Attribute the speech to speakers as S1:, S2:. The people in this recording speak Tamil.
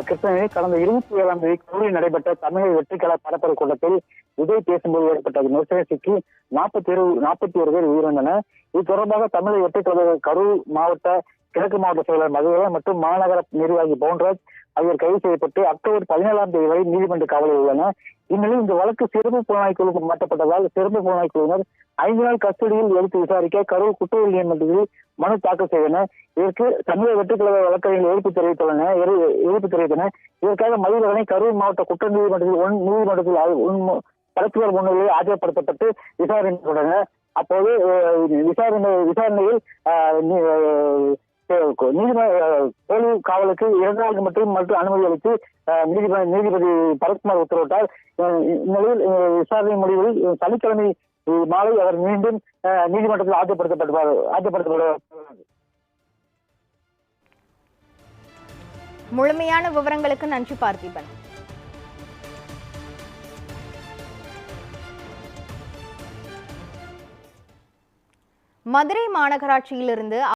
S1: கிருஷ்ணகிரி கடந்த இருபத்தி ஏழாம் தேதி கரூரில் நடைபெற்ற தமிழக வெற்றிக்கல பரப்புரை கூட்டத்தில் விஜய் பேசும்போது ஏற்பட்ட நெரிசலை சிக்கி நாற்பத்தி ஒரு நாற்பத்தி ஒரு பேர் உயிரிழந்தனர். இது தொடர்பாக தமிழக வெற்றிக்கழக கரூர் மாவட்ட கிழக்கு மாவட்ட செயலர் மதுரை மற்றும் மாநகர நிர்வாகி பவுன்ராஜ் ஆகியோர் கைது செய்யப்பட்டு அக்டோபர் பதினேழாம் தேதி வரை நீதிமன்ற காவலில் உள்ளனர். இந்நிலையில் இந்த வழக்கு சிறப்பு புலனாய்வு குழு மாற்றப்பட்டதால் சிறப்பு புலனாய்வு குழுவினர் ஐந்து நாள் கஸ்டடியில் எடுத்து விசாரிக்க கரூர் குற்றவியல் நீதிமன்றத்தில் மனு தாக்கல் செய்தனர். இதற்கு தமிழக வெற்றிக்கழக வழக்கறிஞர்கள் எதிர்ப்பு தெரிவித்துள்ளனர். எதிர்ப்பு தெரிவித்தனர். இதற்காக மதிவதனை கரூர் மாவட்ட குற்ற நீதிமன்றத்தில் ஒன் நீதிமன்றத்தில் ஆ- உன்- முன்னிலையில் ஆஜர்படுத்தப்பட்டு விசாரணை தொடங்கினர் அப்போது விசாரணை விசாரணையில் நீதிமன்ற போலி காவலுக்கு இரண்டு நாளுக்கு மட்டும் மட்டும் அனுமதி அளித்து நீதிபதி நீதிபதி பரத்குமார் உத்தரவிட்டால் இந்நிலையில் விசாரணை முடிவில் சனிக்கிழமை மாலை அவர் மீண்டும் நீதிமன்றத்தில் ஆஜர்படுத்தப்படுவார் ஆஜர்படுத்தப்படுவார்
S2: முழுமையான விவரங்களுக்கு நன்றி பார்த்திபன். மதுரை மாநகராட்சியிலிருந்து